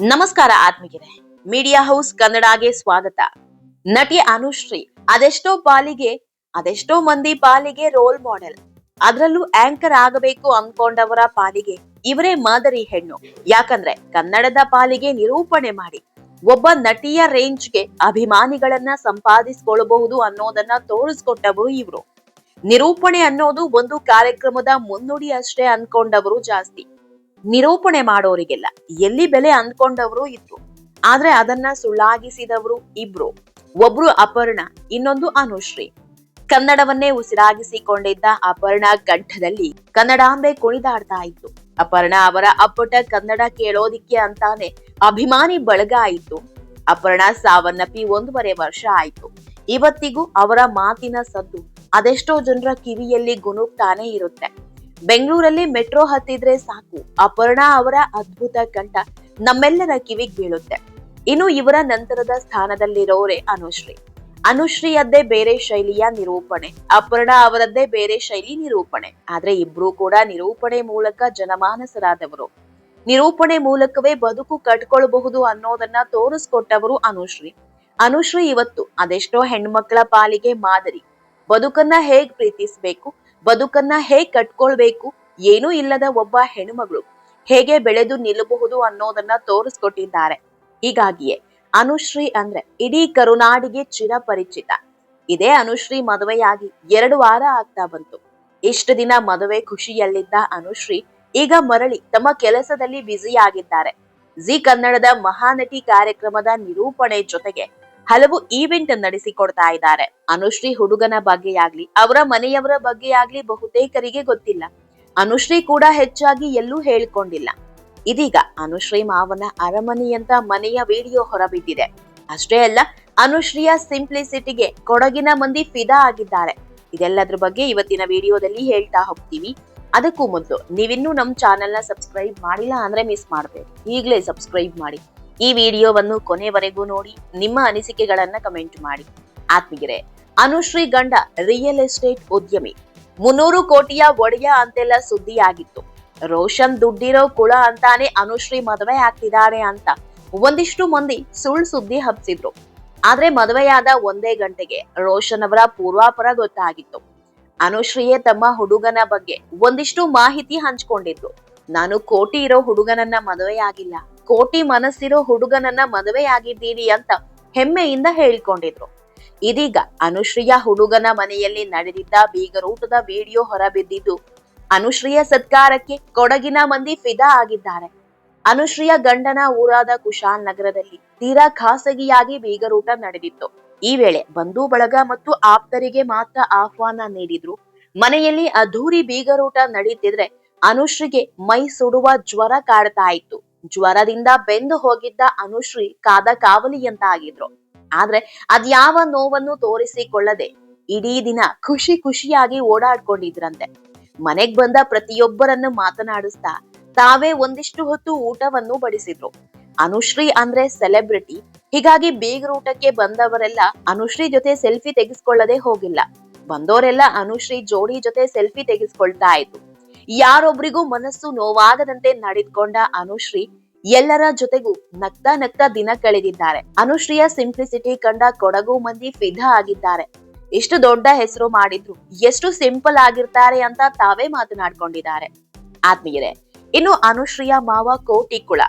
ನಮಸ್ಕಾರ ಆತ್ಮಿಕರೇ media house ಕನ್ನಡಗೆ ಸ್ವಾಗತ. ನಟಿ ಅನುಶ್ರೀ ಅದೆಷ್ಟೋ ಪಾಲಿಗೆ, ಅದೆಷ್ಟೋ ಮಂದಿ ಪಾಲಿಗೆ ರೋಲ್ ಮಾಡೆಲ್ ಅದರಲ್ಲೂ ಆಂಕರ್ ಆಗಬೇಕು ಅನ್ಕೊಂಡವರ ಪಾಲಿಗೆ ಇವರೇ ಮಾದರಿ ಹೆಣ್ಣು. ಯಾಕಂದ್ರೆ ಕನ್ನಡದ ಪಾಲಿಗೆ ನಿರೂಪಣೆ ಮಾಡಿ, ಒಬ್ಬ ನಟಿಯ ರೇಂಜ್ಗೆ ಅಭಿಮಾನಿಗಳನ್ನ ಸಂಪಾದಿಸಿಕೊಳ್ಳಬಹುದು ಅನ್ನೋದನ್ನ ತೋರಿಸ್ಕೊಟ್ಟವರು ಇವರು. ನಿರೂಪಣೆ ಅನ್ನೋದು ಒಂದು ಕಾರ್ಯಕ್ರಮದ ಮುನ್ನುಡಿ ಅಷ್ಟೇ ಅನ್ಕೊಂಡವರು ಜಾಸ್ತಿ. ನಿರೂಪಣೆ ಮಾಡೋರಿಗೆಲ್ಲ. ಎಲ್ಲಿ ಬೆಲೆ ಅಂದ್ಕೊಂಡವರು ಇದ್ರು. ಆದ್ರೆ ಅದನ್ನ ಸುಳ್ಳಾಗಿಸಿದವರು ಇಬ್ರು. ಒಬ್ರು ಅಪರ್ಣ, ಇನ್ನೊಂದು ಅನುಶ್ರೀ. ಕನ್ನಡವನ್ನೇ ಉಸಿರಾಗಿಸಿಕೊಂಡಿದ್ದ ಅಪರ್ಣ ಕಂಠದಲ್ಲಿ ಕನ್ನಡಾಂಬೆ ಕುಣಿದಾಡ್ತಾ ಇತ್ತು. ಅಪರ್ಣ ಅವರ ಅಪ್ಪಟ ಕನ್ನಡ ಕೇಳೋದಿಕ್ಕೆ ಅಂತಾನೆ ಅಭಿಮಾನಿ ಬಳಗ ಆಯಿತು ಅಪರ್ಣ ಸಾವನ್ನಪ್ಪಿ ಒಂದೂವರೆ ವರ್ಷ ಆಯ್ತು. ಇವತ್ತಿಗೂ ಅವರ ಮಾತಿನ ಸದ್ದು ಅದೆಷ್ಟೋ ಜನರ ಕಿವಿಯಲ್ಲಿ ಗುನುಗ್ತಾನೆ ಇರುತ್ತೆ. ಬೆಂಗಳೂರಲ್ಲಿ ಮೆಟ್ರೋ ಹತ್ತಿದ್ರೆ ಸಾಕು. ಅಪರ್ಣಾ ಅವರ ಅದ್ಭುತ ಕಂಠ ನಮ್ಮೆಲ್ಲರ ಕಿವಿಗ್ ಬೀಳುತ್ತೆ. ಇನ್ನು ಇವರ ನಂತರದ ಸ್ಥಾನದಲ್ಲಿರೋರೆ ಅನುಶ್ರೀ. ಅನುಶ್ರೀಯದ್ದೇ ಬೇರೆ ಶೈಲಿಯ ನಿರೂಪಣೆ. ಅಪರ್ಣಾ ಅವರದ್ದೇ ಬೇರೆ ಶೈಲಿ ನಿರೂಪಣೆ. ಆದ್ರೆ ಇಬ್ರು ಕೂಡ ನಿರೂಪಣೆ ಮೂಲಕ ಜನಮಾನಸರಾದವರು. ನಿರೂಪಣೆ ಮೂಲಕವೇ ಬದುಕು ಕಟ್ಕೊಳ್ಬಹುದು ಅನ್ನೋದನ್ನ ತೋರಿಸ್ಕೊಟ್ಟವರು ಅನುಶ್ರೀ. ಅನುಶ್ರೀ ಇವತ್ತು ಅದೆಷ್ಟೋ ಹೆಣ್ಮಕ್ಳ ಪಾಲಿಗೆ ಮಾದರಿ. ಬದುಕನ್ನ ಹೇಗ್ ಪ್ರೀತಿಸ್ಬೇಕು ಬದುಕನ್ನ ಹೇಗ್ ಕಟ್ಕೊಳ್ಬೇಕು? ಏನೂ ಇಲ್ಲದ ಒಬ್ಬ ಹೆಣ್ಮಗಳು ಹೇಗೆ ಬೆಳೆದು ನಿಲ್ಲಬಹುದು ಅನ್ನೋದನ್ನ ತೋರಿಸ್ಕೊಟ್ಟಿದ್ದಾರೆ. ಹೀಗಾಗಿಯೇ ಅನುಶ್ರೀ ಅಂದ್ರೆ ಇಡೀ ಕರುನಾಡಿಗೆ ಚಿರಪರಿಚಿತ. ಇದೇ ಅನುಶ್ರೀ ಮದುವೆಯಾಗಿ ಎರಡು ವಾರ ಆಗ್ತಾ ಬಂತು. ಇಷ್ಟು ದಿನ ಮದುವೆ ಖುಷಿಯಲ್ಲಿದ್ದ ಅನುಶ್ರೀ ಈಗ ಮರಳಿ ತಮ್ಮ ಕೆಲಸದಲ್ಲಿ ಬ್ಯುಸಿಯಾಗಿದ್ದಾರೆ. ಜಿ ಕನ್ನಡದ ಮಹಾನಟಿ ಕಾರ್ಯಕ್ರಮದ ನಿರೂಪಣೆ ಜೊತೆಗೆ ಹಲವು ಈವೆಂಟ್ ನಡೆಸಿಕೊಡ್ತಾ ಇದ್ದಾರೆ. ಅನುಶ್ರೀ ಹುಡುಗನ ಬಗ್ಗೆಯಾಗ್ಲಿ ಅವರ ಮನೆಯವರ ಬಗ್ಗೆಯಾಗ್ಲಿ ಬಹುತೇಕರಿಗೆ ಗೊತ್ತಿಲ್ಲ. ಅನುಶ್ರೀ ಕೂಡ ಹೆಚ್ಚಾಗಿ ಎಲ್ಲೂ ಹೇಳ್ಕೊಂಡಿಲ್ಲ. ಇದೀಗ ಅನುಶ್ರೀ ಮಾವನ ಅರಮನೆಯಂತ ಮನೆಯ ವಿಡಿಯೋ ಹೊರಬಿದ್ದಿದೆ. ಅಷ್ಟೇ ಅಲ್ಲ, ಅನುಶ್ರೀಯ ಸಿಂಪ್ಲಿಸಿಟಿಗೆ ಕೊಡಗಿನ ಮಂದಿ ಫಿದಾ ಆಗಿದ್ದಾರೆ. ಇದೆಲ್ಲದ್ರ ಬಗ್ಗೆ ಇವತ್ತಿನ ವಿಡಿಯೋದಲ್ಲಿ ಹೇಳ್ತಾ ಹೋಗ್ತೀವಿ. ಅದಕ್ಕೂ ಮೊದಲು ನೀವಿನ್ನೂ ನಮ್ಮ ಚಾನೆಲ್ನ ಸಬ್ಸ್ಕ್ರೈಬ್ ಮಾಡಿಲ್ಲ ಅಂದ್ರೆ ಮಿಸ್ ಮಾಡ್ಬೇಕು ಈಗಲೇ ಸಬ್ಸ್ಕ್ರೈಬ್ ಮಾಡಿ. ಈ ವಿಡಿಯೋವನ್ನು ಕೊನೆವರೆಗೂ ನೋಡಿ, ನಿಮ್ಮ ಅನಿಸಿಕೆಗಳನ್ನ ಕಮೆಂಟ್ ಮಾಡಿ. ಆತ್ಮಿಗಿರೆ ಅನುಶ್ರೀ ಗಂಡ ರಿಯಲ್ ಎಸ್ಟೇಟ್ ಉದ್ಯಮಿ, ಮುನ್ನೂರು ಕೋಟಿಯ ಒಡೆಯ ಅಂತೆಲ್ಲ ಸುದ್ದಿಯಾಗಿತ್ತು. ರೋಷನ್ ದುಡ್ಡಿರೋ ಕುಳ ಅಂತಾನೆ ಅನುಶ್ರೀ ಮದುವೆ ಆಗ್ತಿದ್ದಾರೆ ಅಂತ ಒಂದಿಷ್ಟು ಮಂದಿ ಸುಳ್ಳು ಸುದ್ದಿ ಹಬ್ಸಿದ್ರು. ಆದ್ರೆ ಮದುವೆಯಾದ ಒಂದೇ ಗಂಟೆಗೆ ರೋಷನ್ ಅವರ ಪೂರ್ವಾಪರ ಗೊತ್ತಾಗಿತ್ತು. ಅನುಶ್ರೀಯೇ ತಮ್ಮ ಹುಡುಗನ ಬಗ್ಗೆ ಒಂದಿಷ್ಟು ಮಾಹಿತಿ ಹಂಚ್ಕೊಂಡಿದ್ರು. ನಾನು ಕೋಟಿ ಇರೋ ಹುಡುಗನನ್ನ ಮದುವೆಯಾಗಿಲ್ಲ. ಕೋಟಿ ಮನಸ್ಸಿರೋ ಹುಡುಗನನ್ನ ಮದುವೆಯಾಗಿದ್ದೀರಿ ಅಂತ ಹೆಮ್ಮೆಯಿಂದ ಹೇಳಿಕೊಂಡಿದ್ರು. ಇದೀಗ ಅನುಶ್ರೀಯ ಹುಡುಗನ ಮನೆಯಲ್ಲಿ ನಡೆದಿದ್ದ ಬೀಗರೂಟದ ವಿಡಿಯೋ ಹೊರಬಿದ್ದಿದ್ದು ಅನುಶ್ರೀಯ ಸತ್ಕಾರಕ್ಕೆ ಕೊಡಗಿನ ಮಂದಿ ಫಿದಾ ಆಗಿದ್ದಾರೆ. ಅನುಶ್ರೀಯ ಗಂಡನ ಊರಾದ ಕುಶಾಲ್ ನಗರದಲ್ಲಿ ತೀರಾ ಖಾಸಗಿಯಾಗಿ ಬೀಗರೂಟ ನಡೆದಿತ್ತು. ಈ ವೇಳೆ ಬಂಧು ಬಳಗ ಮತ್ತು ಆಪ್ತರಿಗೆ ಮಾತ್ರ ಆಹ್ವಾನ ನೀಡಿದ್ರು. ಮನೆಯಲ್ಲಿ ಅದ್ಧೂರಿ ಬೀಗರೂಟ ನಡೀತಿದ್ರೆ ಅನುಶ್ರೀಗೆ ಮೈ ಸುಡುವ ಜ್ವರ ಕಾಡ್ತಾ ಇತ್ತು. ಜ್ವರದಿಂದ ಬೆಂದು ಹೋಗಿದ್ದ ಅನುಶ್ರೀ ಕಾದ ಕಾವಲಿಯಂತ ಆಗಿದ್ರು ಆದ್ರೆ ಅದ್ಯಾವ ನೋವನ್ನು ತೋರಿಸಿಕೊಳ್ಳದೆ ಇಡೀ ದಿನ ಖುಷಿ ಖುಷಿಯಾಗಿ ಓಡಾಡ್ಕೊಂಡಿದ್ರಂತೆ. ಮನೆಗ್ ಬಂದ ಪ್ರತಿಯೊಬ್ಬರನ್ನು ಮಾತನಾಡಿಸ್ತಾ ತಾವೇ ಒಂದಿಷ್ಟು ಹೊತ್ತು ಊಟವನ್ನು ಬಡಿಸಿದ್ರು. ಅನುಶ್ರೀ ಅಂದ್ರೆ ಸೆಲೆಬ್ರಿಟಿ, ಹೀಗಾಗಿ ಬೀಗರೂಟಕ್ಕೆ ಬಂದವರೆಲ್ಲ ಅನುಶ್ರೀ ಜೊತೆ ಸೆಲ್ಫಿ ತೆಗೆಸ್ಕೊಳ್ಳದೆ ಹೋಗಿಲ್ಲ. ಬಂದವರೆಲ್ಲ ಅನುಶ್ರೀ ಜೋಡಿ ಜೊತೆ ಸೆಲ್ಫಿ ತೆಗೆಸ್ಕೊಳ್ತಾ ಇದ್ರು. ಯಾರೊಬ್ರಿಗೂ ಮನಸ್ಸು ನೋವಾಗದಂತೆ ನಡೆದುಕೊಂಡ ಅನುಶ್ರೀ ಎಲ್ಲರ ಜೊತೆಗೂ ನಗ್ತಾ ನಗ್ತಾ ದಿನ ಕಳೆದಿದ್ದಾರೆ. ಅನುಶ್ರೀಯ ಸಿಂಪ್ಲಿಸಿಟಿ ಕಂಡ ಕೊಡಗು ಮಂದಿ ಫಿದಾ ಆಗಿದ್ದಾರೆ. ಎಷ್ಟು ದೊಡ್ಡ ಹೆಸರು ಮಾಡಿದ್ರು, ಎಷ್ಟು ಸಿಂಪಲ್ ಆಗಿರ್ತಾರೆ ಅಂತ ತಾವೇ ಮಾತನಾಡ್ಕೊಂಡಿದ್ದಾರೆ. ಆತ್ಮೀಯರೇ, ಇನ್ನು ಅನುಶ್ರೀಯ ಮಾವ ಕೋಟಿ ಕುಳ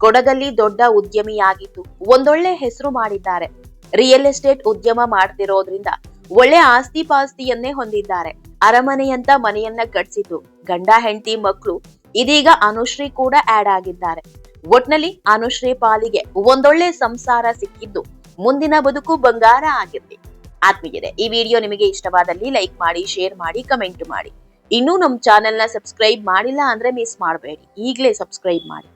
ಕೊಡಗಲ್ಲಿ ದೊಡ್ಡ ಉದ್ಯಮಿಯಾಗಿದ್ದು ಒಂದೊಳ್ಳೆ ಹೆಸರು ಮಾಡಿದ್ದಾರೆ. ರಿಯಲ್ ಎಸ್ಟೇಟ್ ಉದ್ಯಮ ಮಾಡ್ತಿರೋದ್ರಿಂದ ಒಳ್ಳೆ ಆಸ್ತಿ ಪಾಸ್ತಿಯನ್ನೇ ಹೊಂದಿದ್ದಾರೆ. ಅರಮನೆಯಂತ ಮನೆಯನ್ನ ಕಟ್ಸಿತು ಗಂಡ, ಹೆಂಡತಿ ಮಕ್ಕಳು ಇದೀಗ ಅನುಶ್ರೀ ಕೂಡ ಆಡ್ ಆಗಿದ್ದಾರೆ. ಒಟ್ನಲ್ಲಿ ಅನುಶ್ರೀ ಪಾಲಿಗೆ ಒಂದೊಳ್ಳೆ ಸಂಸಾರ ಸಿಕ್ಕಿದ್ದು. ಮುಂದಿನ ಬದುಕು ಬಂಗಾರ ಆಗಿರ್ಲಿ. ಆತ್ಮೀಯರೇ, ಈ ವಿಡಿಯೋ ನಿಮಗೆ ಇಷ್ಟವಾದಲ್ಲಿ ಲೈಕ್ ಮಾಡಿ, ಶೇರ್ ಮಾಡಿ, ಕಮೆಂಟ್ ಮಾಡಿ. ಇನ್ನೂ ನಮ್ಮ ಚಾನೆಲ್ನ ಸಬ್ಸ್ಕ್ರೈಬ್ ಮಾಡಿಲ್ಲ ಅಂದ್ರೆ ಮಿಸ್ ಮಾಡಬೇಡಿ. ಈಗಲೇ ಸಬ್ಸ್ಕ್ರೈಬ್ ಮಾಡಿ.